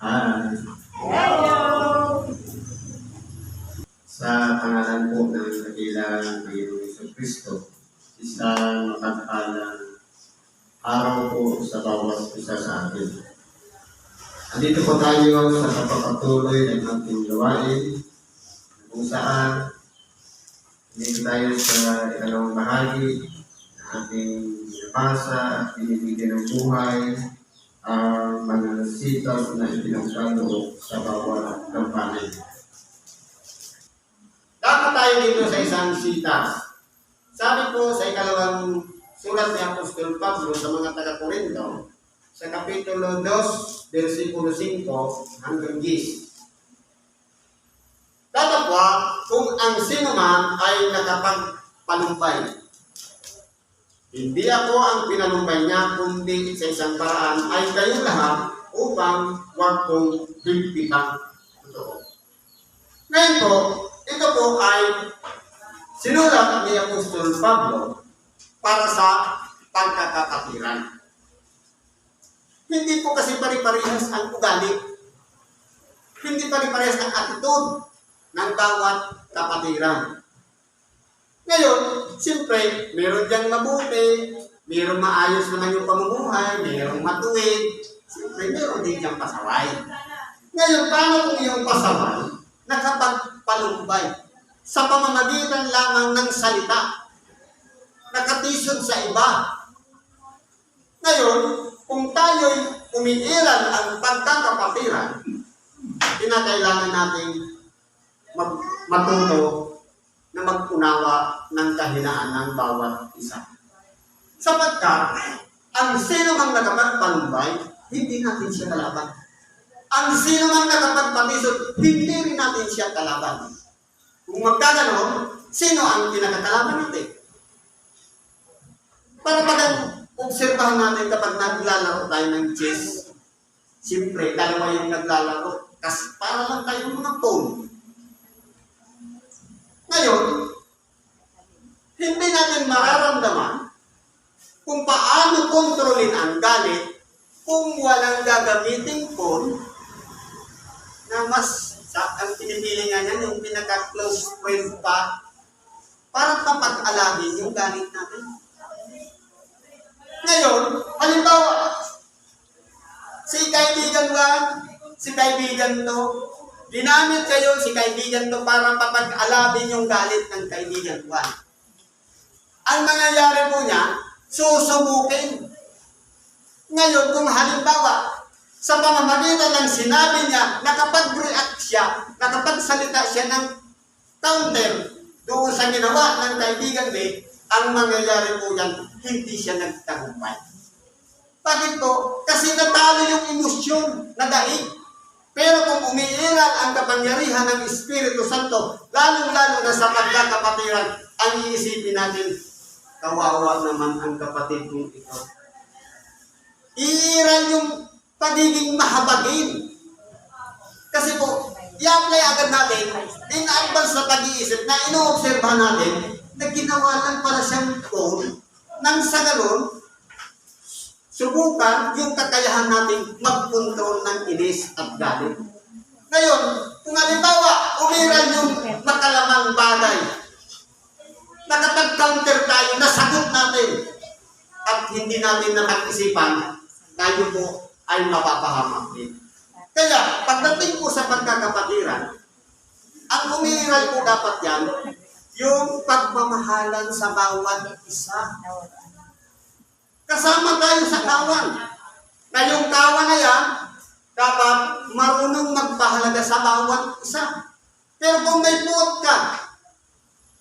Hi. Hello! Sa pangalan po ng dakilang Panginoong Iso Kristo, isang mapagpalang araw po sa bawat isa sa atin. Andito po tayo sa kapapatuloy ng ating gawain kung saan dito tayo sa ikalawang bahagi ng ating binabasa at binibigyan ng buhay ang mga sitaw na ipinagkalo sa bawat kampanin. Dapat tayo dito sa isang sitas. Sabi po sa ikalawang sulat ni Apostol Pablo sa mga taga-Korinto, sa Kapitulo 2, versikulo 5 hanggang 10. Tatapwa kung ang sino man ay nakapagpalumpay. Hindi ako ang pinalumpay niya, kundi sa isang paraan ay kayong lahat upang huwag kong himpitan. Totoo. Ngayon po, ito po ay sinulat ni Apostol Pablo para sa pagkakakatiran. Hindi po kasi pari-parehas ang ugali. Hindi pari-parehas ang attitude ng bawat kapatiran. Ngayon, siyempre, meron diyang mabuti, meron maayos naman yung pamumuhay, meron matuwid, siyempre, meron din diyang pasaway. Ngayon, paano kung yung pasaway nakapagpalumbay sa pamamagitan lamang ng salita, nakatisod sa iba. Ngayon, kung tayo'y umiiral ang pagkakapatiran, kinakailangan natin matuto na mag-unawa ng kahinaan ng bawat isa. Sapagkat, ang sino mang nakapagpalumbay, hindi natin siya kalaban. Ang sino mang nakapagpatisod, hindi rin natin siya kalaban. Kung magkaganon, sino ang kinakakalaban natin? Para pag obserbahan natin kapag naglalaro tayo ng chess, siyempre, dalawa yung naglalaro, kasi para lang tayong mga phone. Ngayon, hindi natin mararamdaman kung paano kontrolin ang galit kung walang gagamiting phone na mas sa ang pinipili nga niyan, yung pinaka-close friend pa para kapag-alagin yung galit natin. Ngayon, halimbawa, si kaibigan 1, si kaibigan 2, ginamit kayo si kaibigan 2 para papag-alabin yung galit ng kaibigan 1. Ang mangyayari po niya, susubukin. Ngayon, kung halimbawa, sa pamamagitan ng sinabi niya, nakapag-react siya, nakapagsalita siya ng counter doon sa ginawa ng kaibigan B, ang mangyayari po yan, hindi siya nagtagumpay. Bakit po? Kasi natalo yung emosyon na daig. Pero kung umiiral ang kapangyarihan ng Espiritu Santo, lalong-lalo na sa pagkakapatiran, ang iisipin natin, kawawa naman ang kapatid kong ito. Iiral yung pagiging mahabagin. Kasi po, i-apply agad natin in advance sa pag-iisip na inoobserbahan natin na ginawa lang para siyang phone nang sa ganun, subukan yung kakayahan nating magpunto ng inis at galit. Ngayon, kung halimbawa, umiral yung makalamang bagay, nakapag-counter tayo, nasagot natin, at hindi natin na mag-isipan, tayo po ay mapapahamak din. Kaya, pagdating po sa pagkakapatiran, ang umiiral po dapat yan, yung pagmamahalan sa bawat isa. Kasama tayo sa kawan. Na yung kawan na yan, dapat marunong magpahalaga sa bawat isa. Pero kung may puot ka,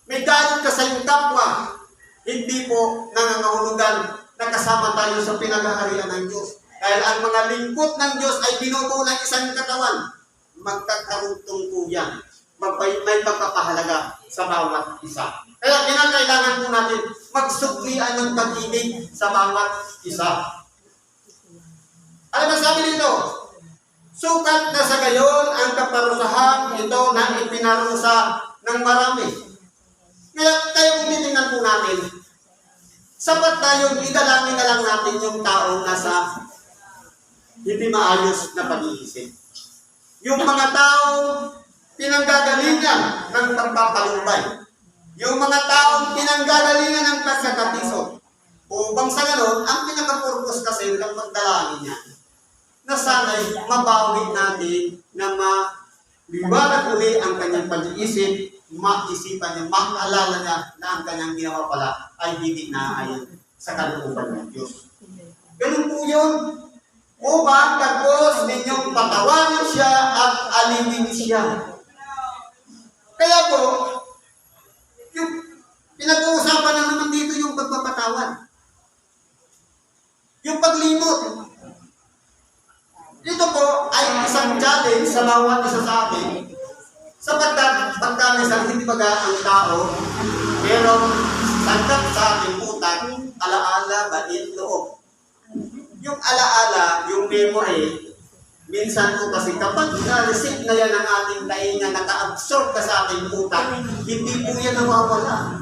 may galit ka sa iyong kapwa, hindi po nangangahulugan na kasama tayo sa pinag-aharian ng Diyos. Dahil ang mga lingkod ng Diyos ay binubuo ng isang katawan. Magkakaruntong po yan. Magpay, may pagpapahalaga sa bawat isa. Kaya kinakailangan po natin magsuklian ng pag-ibig sa bawat isa. Ano ba sabi dito? Sukat na sa gayon ang kaparusahan ito na ipinarusa ng marami. Kaya tayo tinitingnan po natin, sapat na yung idalangin na lang natin yung taong nasa hindi maayos na pag-iisip. Yung mga taong pinanggagalingan ng pagpapalumbay. Yung mga taong pinanggagalingan ng pagkakatisod. Upang sa ganon, ang pinaka-purpose kasi ng pagdalangin niya na sana'y mabawi natin na maliwanag uli ang kanyang pag-iisip, maisipan niya, maalala niya na ang kanyang ginawa pala ay hindi na ayon sa kalooban ng Diyos. Ganun po yun. Upang tapos ninyong patawanan siya at alingin siya. Kaya po, yung pinag-uusapan na naman dito yung pagpapatawan. Yung paglimot. Ito po ay isang challenge sa bawat isa sa atin sapagkat pagkamisan hindi baga ang tao pero sangkap sa ating utak alaala bait loob. Yung alaala, yung memory, minsan po kasi kapag na-receive na yan ang ating tainga, naka-absorb ka sa ating utak, hindi po yan nawawala.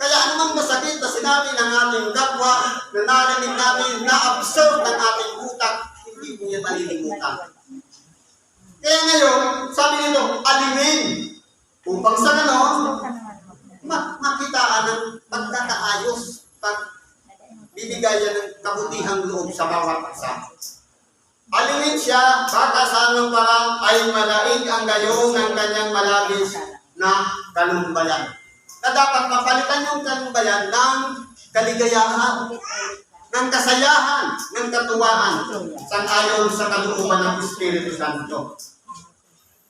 Kaya anumang masakit na sinabi ng ating kapwa, na narinig natin, na-absorb ng ating utak, hindi po yan nalilimutan. Kaya ngayon, sabi nito, alimin. Upang sa ganon, ma- makitaan ng pagkakaayos, pag bibigayan ng kabutihang loob sa bawat isa. Alimin siya, baka sa anong parang ay malaig ang gayong ng kanyang malabis na kalumbayan. Na dapat mapalitan yung kalumbayan ng kaligayahan, ng kasayahan, ng katuwaan, sang-ayon sa kalooban ng Espiritu Santo.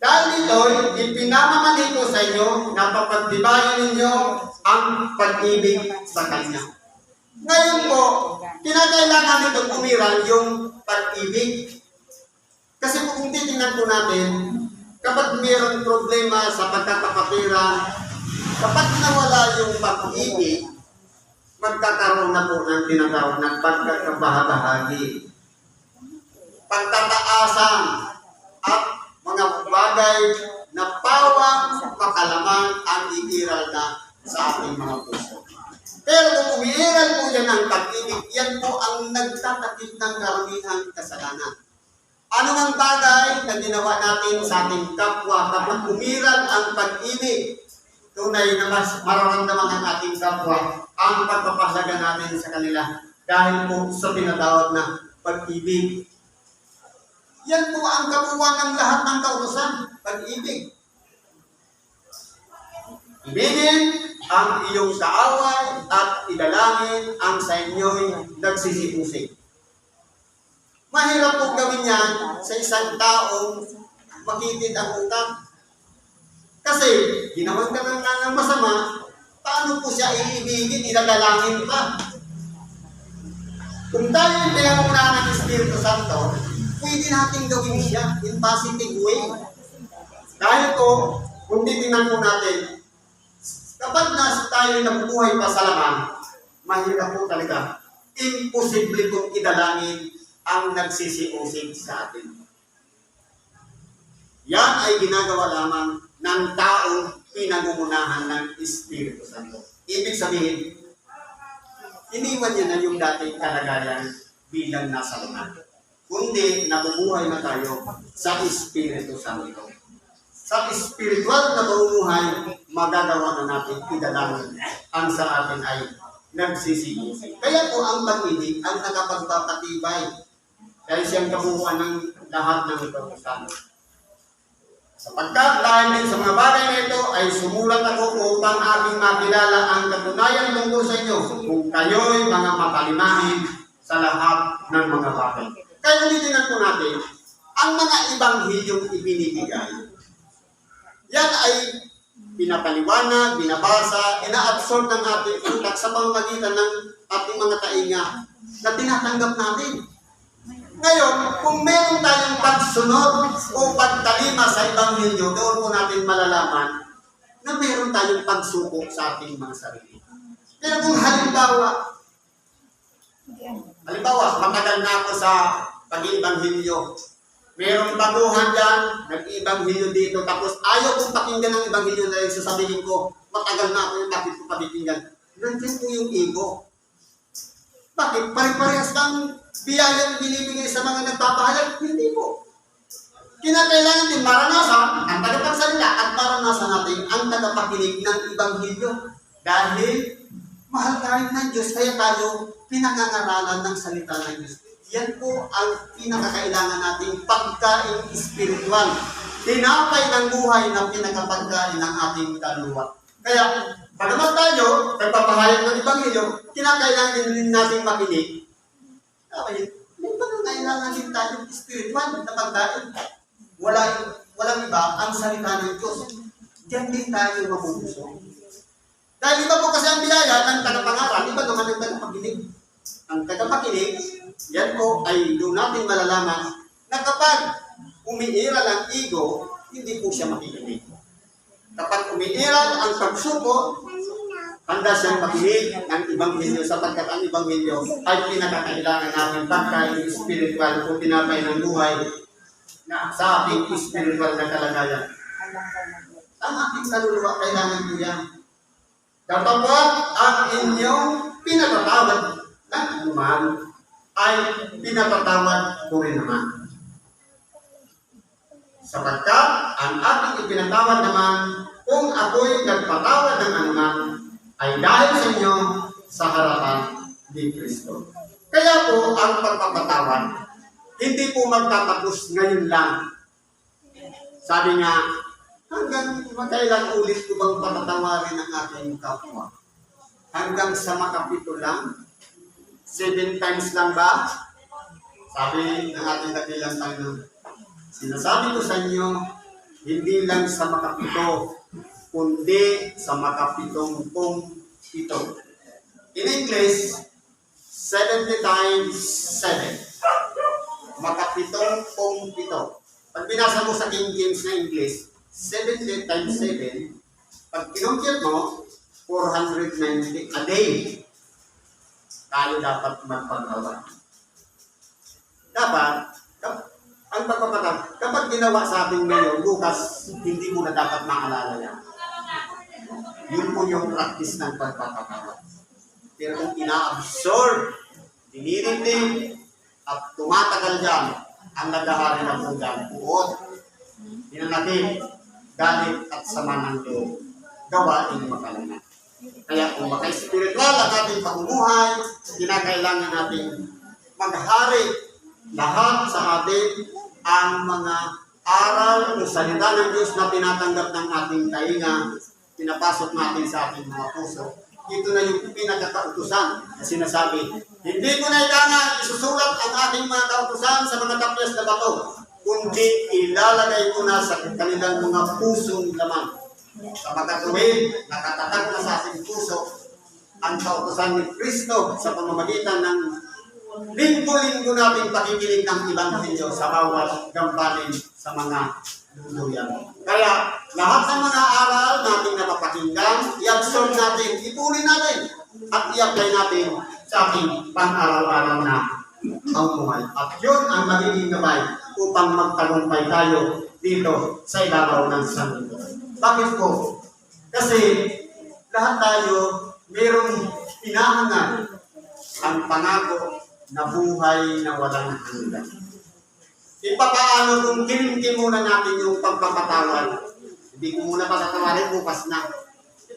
Dahil dito, ipinamamali ko sa inyo na papagtibayan ninyo ang pag-ibig sa Kanya. Ngayon po, kinakailangan nito umiral yung pag-ibig. Kasi kung titingnan po natin, kapag mayroong problema sa pagkakapatiran, kapag nawala yung pag-ibig, magkakaroon na po ng tinatawag na pagkakabahabahagi. Pagtataasan at mga bagay na pawang makalaman ang iiral na sa ating mga puso. Pero kung umiiral po yan ang pag-ibig, yan po ang nagtatakip ng karamihang kasalanan. Ano ang bagay na ginawa natin sa ating kapwa kapag umiral ang pag-ibig? Tunay na mas mararamdaman ng ating kapwa ang pagpapasaga natin sa kanila dahil po sa tinatawag na pag-ibig. Yan po ang kabuuan ng lahat ng kautosan, pag-ibig. Ibigin ang iyong kaaway at idalangin ang sa inyo'y nagsisipusig. Mahirap po gawin yan sa isang taong makitid ang utak. Kasi ginawan ka ng, ng masama, paano po siya iibigin, idadalangin pa? Kung tayo yung pinangunahan ng Espiritu Santo, pwede natin gawin siya in positive way. Dahil po, kung titingnan po natin, kapag nasa tayo nabubuhay pa sa laman, mahirap po talaga. Imposible kong idalangin ang nagsisiusig sa atin. Yan ay ginagawa lamang ng taong pinangungunahan ng Espiritu Santo. Ibig sabihin, iniwan niya na yung dating kalagayan bilang nasa laman. Kundi nabubuhay na tayo sa Espiritu Santo. Sa espiritual na pamumuhay, magagawa na natin idalangin ang sa atin ay nagsisisi. Kaya po ang pag-ibig ang nakapagpapatibay. Dahil siyang kabuuan ng lahat ng ito. Sapagkat dahil din sa mga bagay na ito ay sumulat ako upang aking makilala ang katunayan tungkol sa inyo kung kayo'y mga mapalimahin sa lahat ng mga bagay. Kaya ulitin po natin, ang mga ibanghilyong ibinibigay, yan ay pinapaliwanag, binabasa, ina-absorb ng ating utak sa pamamagitan ng ating mga tainga na tinatanggap natin. Ngayon, kung meron tayong pagsunod o pagtalima sa Ebanghelyo, doon po natin malalaman na meron tayong pagsuko sa ating mga sarili. Pero kung halimbawa, halimbawa, matagal na ako sa pag-ibanghelyo, Merong baguhan dyan, nag-ibanghelyo dito, tapos ayaw kong pakinggan ng ibanghelyo na yung sasabihin ko, matagal na ako yung bakit ko pakikinggan. Nandiyan po yung ego. Bakit? Pare-parehas kang biyayang binibigay sa mga nagpapahayag? Hindi po. kinakailangan din maranasan ang tagapagsalita at maranasan natin ang tagapakinig ng Ibanghilyo. Dahil mahal tayo ng Diyos, kaya tayo pinangangaralan ng salita ng Diyos. Yan po ang pinakakailangan nating pagkain espiritual. Tinapay ng buhay na pinakapagkain ng ating kaluluwa. Kaya, pagkaman tayo, nagpapahayag ng Ibanghilyo, kinakailangan din nating makinig. Okay, may pangangailangan din tayong spiritual na pagkain. Wala, walang iba ang salita ng Diyos. Diyan din tayo mabubusog. Dahil iba po kasi ang biyaya ng tagapangaral, iba naman ang tagapakinig. Ang tagapakinig, yan po ay doon natin malalaman na kapag umiiral ang ego, hindi po siya makikinig. Kapag umiiral ang pagsuko, handa siyang makinig ng Ibanghelyo sapagkat ang Ibanghelyo ay pinakakailangan natin pagkain spiritual o tinapay ng buhay na sa ating spiritual na kalagayan. Ang ating kaluluwa kailangan ko yan. Kapagkat ang inyong pinatatawad ng anuman ay pinatatawad ko rin naman. Sapagkat ang ating ipinatawad naman kung ako'y nagpatawad ng anuman ay dahil sa inyo sa harapan ni Kristo. Kaya po ang pagpapatawad, hindi po magtatapos ngayon lang. Sabi nga, hanggang magkailan ulit ko bang patatawarin ang aking kapwa? Hanggang sa makapito lang? Seven times lang ba? Sabi ng ating dakilang Panginoon, sinasabi ko sa inyo, hindi lang sa makapito, kundi sa makapitong pong ito. In English, 70 times 7. Makapitong pong ito. Pag binasa mo sa King James na English, 70 times 7, pag kinumpit mo, 490 a day. Tayo dapat magpagawa. Dapat, ang pagpapatawad, kapag ginawa sa atin ngayon, bukas, hindi mo na dapat maalala yan. Yun po yung practice ng pagpapatawad. Pero kung ina-absorb, dinirinig, at tumatagal dyan, ang nagahari ng bugang puot, hinanakit, galit at sama ng loob, gawain makalana. Kaya kung maka-spiritual ang ating pamumuhay, kinakailangan natin maghari lahat sa atin ang mga aral o salita ng Diyos na tinatanggap ng ating tainga, pinapasok natin sa ating mga puso. Ito na yung pinagkakautusan na sinasabi, hindi ko na ilangan isusulat ang ating mga kautusan sa mga tapyas na bato, kundi ilalagay ko na sa kanilang mga pusong laman. Sa magkatuwid, nakatatag na sa ating puso ang kautusan ni Kristo sa pamamagitan ng linggo-linggo nating pakikinig ng Ebanghelyo sa bawat gampanin sa mga luluyan. Kaya lahat ng mga aral nating napapakinggan, i-absorb natin, ituloy natin, at i-apply natin sa ating pang-araw-araw na pamumuhay. At yun ang magiging gabay upang magtagumpay tayo dito sa ibabaw ng santo. Bakit po? Kasi lahat tayo mayroong hinahangan ang pangako na buhay na walang hanggan. Ipapaano kung kinimkimunan natin yung pagpapatawad? Hindi ko muna patatawarin bukas na.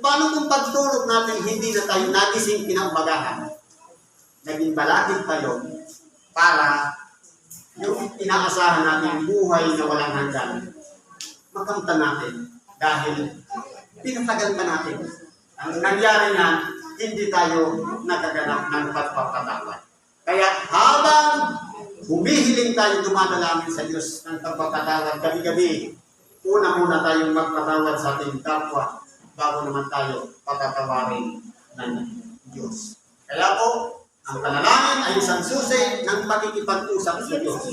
Paano kung pagtulog natin hindi na tayo nagising kinaumagahan? Naging balakid pa yun para yung inaasahan natin buhay na walang hanggan. Makamta natin dahil pinatagal pa natin. Ang nangyari na, hindi tayo nagaganap ng pagpapatawad. Kaya habang humihiling tayo dumadalamin sa Diyos ng pagpapatawad gabi-gabi, una muna tayong magpatawad sa ating kapwa bago naman tayo patatawarin ng Diyos. Kaya po, ang panalangin ay isang susi ng pakikipag-usap sa Diyos.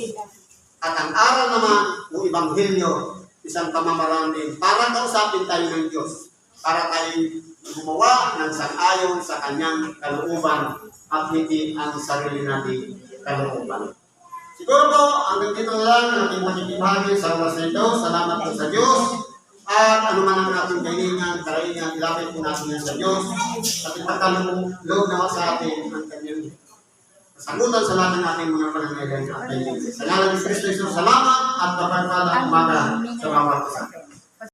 At ang aral naman o Ebanghelyo, isang pamamaraan din para kausapin tayo ng Diyos. Para tayo gumawa ng sang-ayon sa kanyang kalooban at hindi ang sarili nating kalooban. Siguro po, hanggang dito na lang ang ating makikibahagi sa oras na ito. Salamat po sa Diyos. At ano man ang ating kailangan, karaingan, ilapit po natin sa Diyos. At ipagkaloob nawa sa atin ang kanyang Sagutan sa lahat ng ating mga panangyayari at Sa ngalan ni Kristo, salamat at kapagpala umaga sa bawat isa.